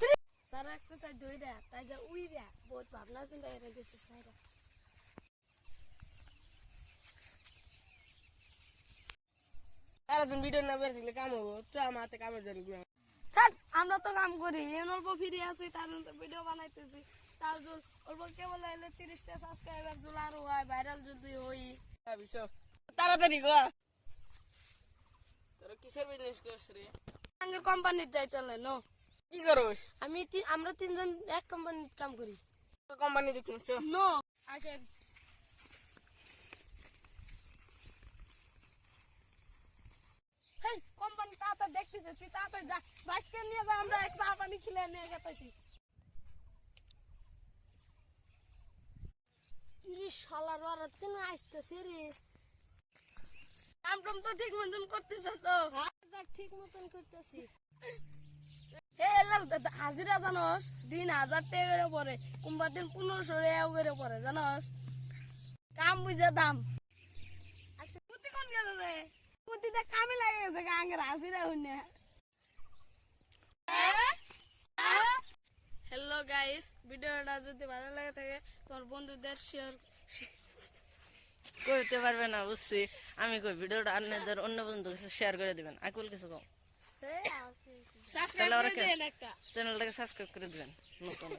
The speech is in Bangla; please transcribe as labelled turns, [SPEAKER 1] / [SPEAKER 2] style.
[SPEAKER 1] থ্রি
[SPEAKER 2] তারা একটা চাই দইরা তাই যা উইরা। বহুত ভাবনা চিন্তা করে দিছে সাইরা
[SPEAKER 3] সারাদিন ভিডিও না বের থাকলে কাম হব তো আমার হাতে কামের জন্য
[SPEAKER 2] আমরা তো কাম করি। এন অল্প ফিরে আছি তার জন্য ভিডিও বানাইতেছি। তার জন্য অল্প কেবল হইলে তিরিশটা সাবস্ক্রাইবার জুল আরও হয় ভাইরাল যদি হই।
[SPEAKER 3] ভাবিস তাড়াতাড়ি গো তোর কিসের বিজনেস করছ রে?
[SPEAKER 2] আঙ্গের কোম্পানির যাইতে হলে নো?
[SPEAKER 3] কি করস?
[SPEAKER 2] আমি আমরা তিনজন এক কোম্পানির কাম করি।
[SPEAKER 3] কোম্পানি দেখছিস
[SPEAKER 2] নো হেই কোম্পানি তাড়াতাড়ি দেখতেছে তুই তাড়াতাড়ি যা। বাইককে নিয়ে যা আমরা এক চা পানি খেলে নিয়ে গেতেছি। তিরিশ সালার ওরা কেন আসতেছে রে? কাম টাম তো ঠিক মতন করতেছে তো। ঠিক মতন করতেছি। হাজিরা জানোস? দিন হাজার টাকা করে পরে কোনবা দিন পনেরোশো টাকা করে পরে জানোস? কাম বুঝে দাম। আচ্ছা কুতি কোন গেল রে? কুতিটা কামে লাগে গেছে গাঙ্গের হাজিরা হইনে হ্যালো গাইস ভিডিওটা যদি ভালো লাগে থাকে তোমার বন্ধুদের শেয়ার
[SPEAKER 4] করতে পারবে না বুঝছি। আমি কই ভিডিওটা আপনাদের অন্য বন্ধু শেয়ার করে দিবেন। আকুল কিছু কম তাহলে ওরা চ্যানেলটাকে সাবস্ক্রাইব করে দিবেন নতুন।